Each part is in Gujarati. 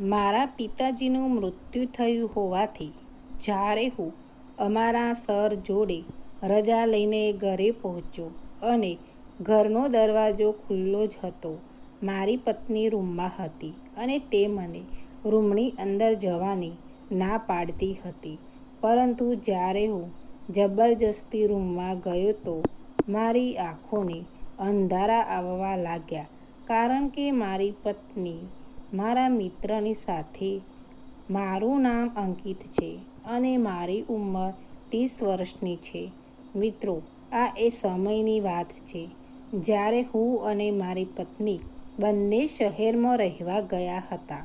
મારા પિતાજીનું મૃત્યુ થયું હોવાથી જ્યારે હું અમારા સર જોડે રજા લઈને ઘરે પહોંચ્યો અને ઘરનો દરવાજો ખુલ્લો જ હતો, મારી પત્ની રૂમમાં હતી અને તે મને રૂમની અંદર જવાની ના પાડતી હતી. પરંતુ જ્યારે હું જબરજસ્તી રૂમમાં ગયો તો મારી આંખોને અંધારા આવવા લાગ્યા, કારણ કે મારી પત્ની મારા મિત્રની સાથે મારું નામ અંકિત છે અને મારી ઉંમર ત્રીસ વર્ષની છે. મિત્રો, આ એ સમયની વાત છે જ્યારે હું અને મારી પત્ની બંને શહેરમાં રહેવા ગયા હતા.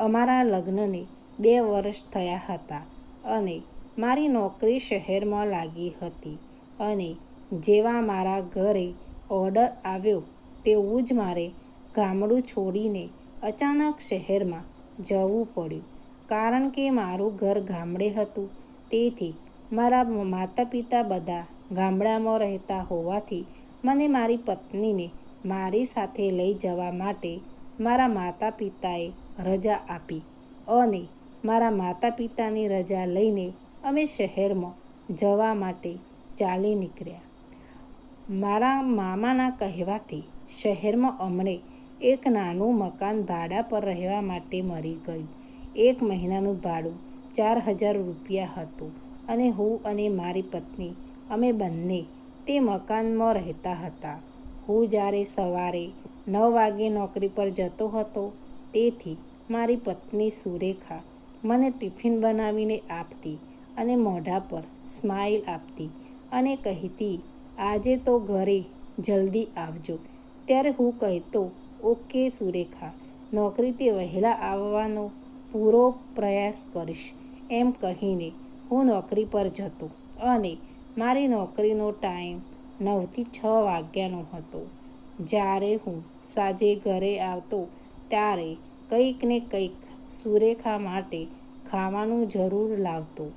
અમારા લગ્નને બે વર્ષ થયા હતા અને મારી નોકરી શહેરમાં લાગી હતી અને જેવા મારા ઘરે ઓર્ડર આવ્યો તેવું જ મારે ગામડું છોડીને અચાનક શહેરમાં જવું પડ્યું. કારણ કે મારું ઘર ગામડે હતું. તેથી મારા માતા પિતા બધા ગામડામાં રહેતા હોવાથી મને મારી પત્નીને મારી સાથે લઈ જવા માટે મારા માતા પિતાએ રજા આપી અને મારા માતા પિતાની રજા લઈને અમે શહેરમાં જવા માટે ચાલી નીકળ્યા. મારા મામાના કહેવાથી શહેરમાં અમને એક નાનું મકાન ભાડા પર રહેવા માટે મળી ગયું. એક મહિનાનું ભાડું ચાર હજાર રૂપિયા હતું અને હું અને મારી પત્ની, અમે બંને તે મકાનમાં રહેતા હતા. હું જ્યારે સવારે નવ વાગે નોકરી પર જતો હતો, તેથી મારી પત્ની સુરેખા મને ટિફિન બનાવીને આપતી અને મોઢા પર સ્માઇલ આપતી અને કહેતી, આજે તો ઘરે જલ્દી આવજો. ત્યારે હું કહેતો ઓકે સુરેખા. નોકરી તે વહેલા આવવાનો પૂરો પ્રયાસ કરીશ. એમ કહીને હું નોકરી પર જતો અને મારી નોકરીનો ટાઈમ નવથી છ વાગ્યાનો હતો. જ્યારે હું સાંજે ઘરે આવતો ત્યારે કંઈક ને કંઈક સુરેખા માટે ખાવાનું જરૂર લાવતો.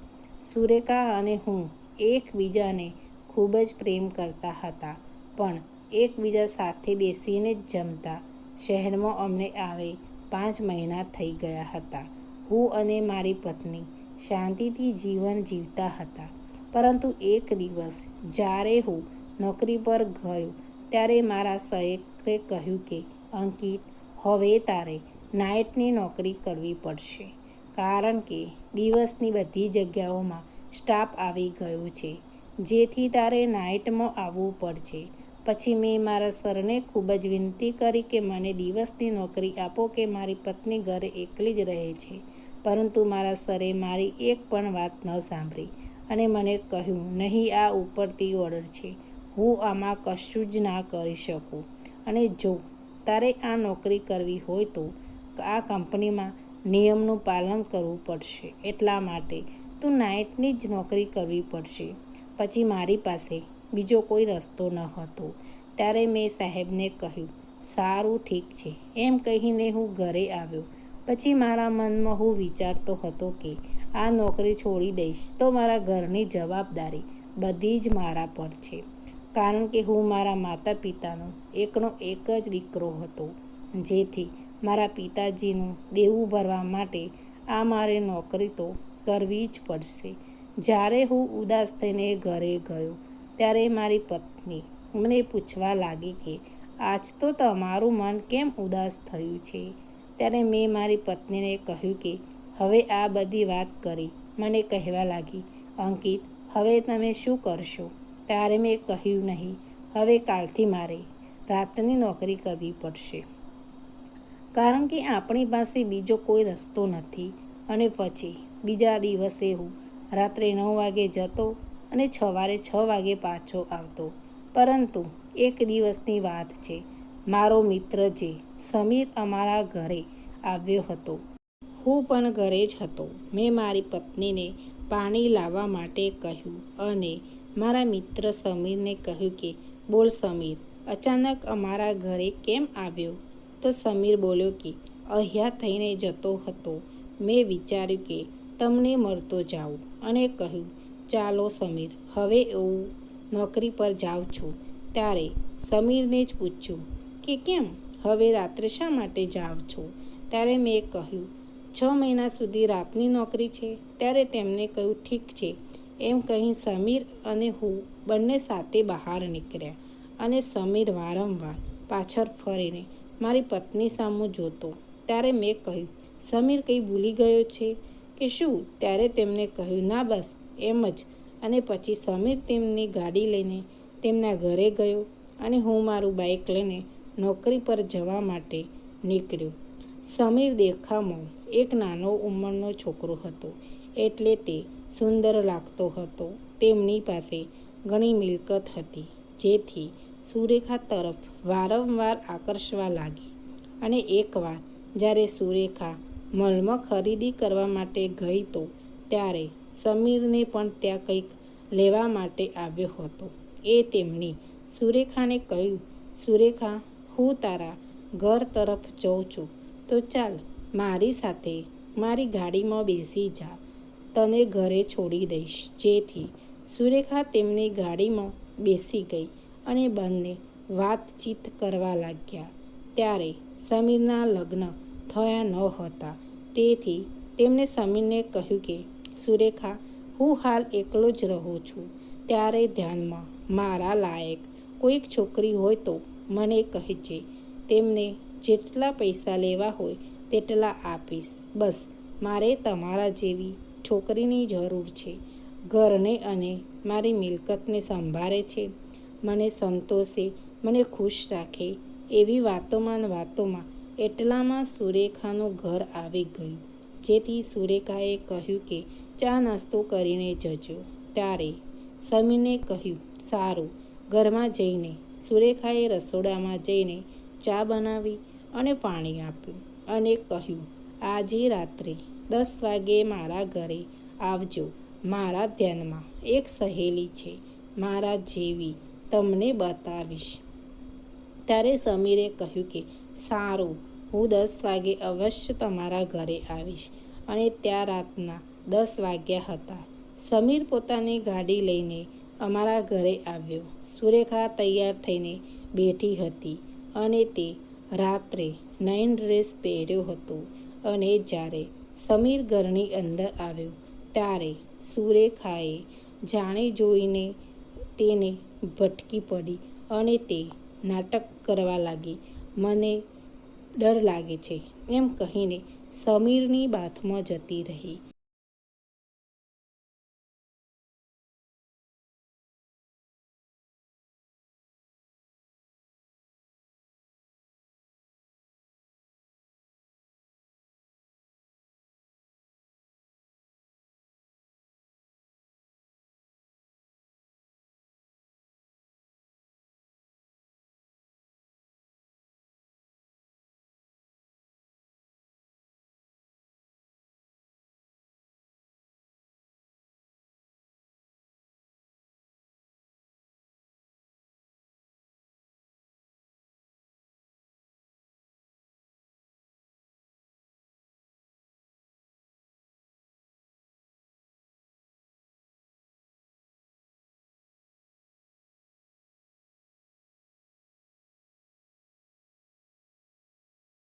સુરેખા અને હું એકબીજાને ખૂબ જ પ્રેમ કરતા હતા. પણ એકબીજા સાથે બેસીને જ જમતા. શહેરમાં અમને આવે પાંચ મહિના થઈ ગયા હતા. હું અને મારી પત્ની શાંતિથી જીવન જીવતા હતા. પરંતુ એક દિવસ જ્યારે હું નોકરી પર ગયો ત્યારે મારા સહેરે કહ્યું કે, અંકિત, હવે તારે નાઇટની નોકરી કરવી પડશે. કારણ કે દિવસની બધી જગ્યાઓમાં સ્ટાફ આવી ગયો છે. જેથી તારે નાઇટમાં આવવું પડશે. પછી મેં મારા સરને ખૂબ જ વિનંતી કરી કે મને દિવસની નોકરી આપો કે મારી પત્ની ઘરે એકલી જ રહે છે. પરંતુ મારા સરે મારી એક પણ વાત ન સાંભળી અને મને કહ્યું, નહીં, આ ઉપરથી ઓર્ડર છે. હું આમાં કશું જ ના કરી શકું. અને જો તારે આ નોકરી કરવી હોય તો આ કંપનીમાં નિયમનું પાલન કરવું પડશે. એટલા માટે તું નાઇટની જ નોકરી કરવી પડશે. પછી મારી પાસે બીજો કોઈ રસ્તો ન હતો. ત્યારે મેં સાહેબને કહ્યું, સારું, ઠીક છે. એમ કહીને હું ઘરે આવ્યો. પછી મારા મનમાં હું વિચારતો હતો કે, આ નોકરી છોડી દઈશ તો મારા ઘરની જવાબદારી બધી જ મારા પર છે. કારણ કે હું મારા માતા પિતાનો એકનો એક જ દીકરો હતો, જેથી મારા પિતાજીનું દેવું ભરવા માટે આ મારે નોકરી તો કરવી જ પડશે. જ્યારે હું ઉદાસ થઈને ઘરે ગયો ત્યારે મારી પત્ની મને પૂછવા લાગી કે, આજ તો તમારું મન કેમ ઉદાસ થયું છે? ત્યારે મેં મારી પત્નીને કહ્યું કે, હવે આ બધી વાત કરી. મને કહેવા લાગી, અંકિત, હવે તમે શું કરશો? ત્યારે મેં કહ્યું નહીં, હવે કાલથી મારે રાતની નોકરી કરવી પડશે. કારણ કે આપણી પાસે બીજો કોઈ રસ્તો નથી અને પછી બીજા દિવસે હું રાત્રે નવ વાગે જતો અને સવારે છ વાગે પાછો આવતો. પરંતુ એક દિવસની વાત છે. મારો મિત્ર જે સમીર અમારા ઘરે આવ્યો હતો. હું પણ ઘરે જ હતો. મેં મારી પત્નીને પાણી લાવવા માટે કહ્યું અને મારા મિત્ર સમીરને કહ્યું કે, બોલ સમીર, અચાનક અમારા ઘરે કેમ આવ્યો? તો સમીર બોલ્યો કે, અહીંયા થઈને જતો હતો. મેં વિચાર્યું કે, તમને મળતો જાઉં. અને કહ્યું ચાલો સમીર, હવે હું નોકરી પર જાઉં છું. ત્યારે સમીરને જ પૂછ્યું કે કેમ, હવે રાત્રે શા માટે જાઓ છો? ત્યારે મેં કહ્યું, છ મહિના સુધી રાતની નોકરી છે. ત્યારે તેમને કહ્યું, ઠીક છે. એમ કહી સમીર અને હું બંને સાથે બહાર નીકળ્યા અને સમીર વારંવાર પાછળ ફરીને મારી પત્ની સામે જોતો. ત્યારે મેં કહ્યું, સમીર કંઈ ભૂલી ગયો છે કે શું? ત્યારે તેમને કહ્યું, ના બસ એમ જ. અને પછી સમીર તેમની ગાડી લઈને તેમના ઘરે ગયો અને હું મારું બાઇક લઈને નોકરી પર જવા માટે નીકળ્યો. સમીર દેખામાં એક નાનો ઉંમરનો છોકરો હતો એટલે તે સુંદર લાગતો હતો. તેમની પાસે ઘણી મિલકત હતી જેથી સુરેખા તરફ વારંવાર આકર્ષવા લાગી. અને એકવાર જ્યારે સુરેખા મલમાં ખરીદી કરવા માટે ગઈ તો ત્યારે સમીરને પણ ત્યાં કંઈક લેવા માટે આવ્યો હતો. એ તેમની સુરેખાને કહ્યું, સુરેખા, હું તારા ઘર તરફ જઉં છું. તો ચાલ, મારી સાથે મારી ગાડીમાં બેસી જા. તને ઘરે છોડી દઈશ. જેથી સુરેખા તેમની ગાડીમાં બેસી ગઈ અને બંને વાતચીત કરવા લાગ્યા. ત્યારે સમીરના લગ્ન થયા ન હતા. તેથી તેમણે સમીરને કહ્યું કે સુરેખા, હું હાલ એકલો જ રહું છું. ત્યારે ધ્યાનમાં, મારા લાયક, કોઈક છોકરી હોય તો મને કહેજે, તેમને જેટલા પૈસા લેવા હોય તેટલા આપીશ. બસ, મારે તમારા જેવી છોકરીની જરૂર છે. ઘરને અને મારી મિલકતને સંભાળે છે. મને સંતોષે, મને ખુશ રાખે એવી વાતોમાં વાતોમાં એટલામાં સુરેખાનું ઘર આવી ગયું. જેથી સુરેખાએ કહ્યું કે ચા નાસ્તો કરીને જજો. ત્યારે સમીને કહ્યું, સારું. ઘરમાં જઈને સુરેખાએ રસોડામાં જઈને ચા બનાવી અને પાણી આપ્યું અને કહ્યું, આજે રાત્રે દસ વાગે મારા ઘરે આવજો. મારા ધ્યાનમાં એક સહેલી છે. મારા જેવી તમને બતાવીશ. ત્યારે સમીરે કહ્યું કે, સારું. હું દસ વાગે અવશ્ય તમારા ઘરે આવીશ અને ત્યાં રાતના દસ વાગ્યા હતા. સમીર પોતાની ગાડી લઈને અમારા ઘરે આવ્યો. સુરેખા તૈયાર થઈને બેઠી હતી અને તે રાત્રે નાઇન ડ્રેસ પહેર્યો હતો અને જ્યારે સમીર ઘરની અંદર આવ્યો ત્યારે સુરેખાએ જાણે જોઈને તેને ભટકી પડી અને તે નાટક કરવા લાગી. મને ડર લાગે છે, એમ કહીને સમીરની બાથમાં જતી રહી.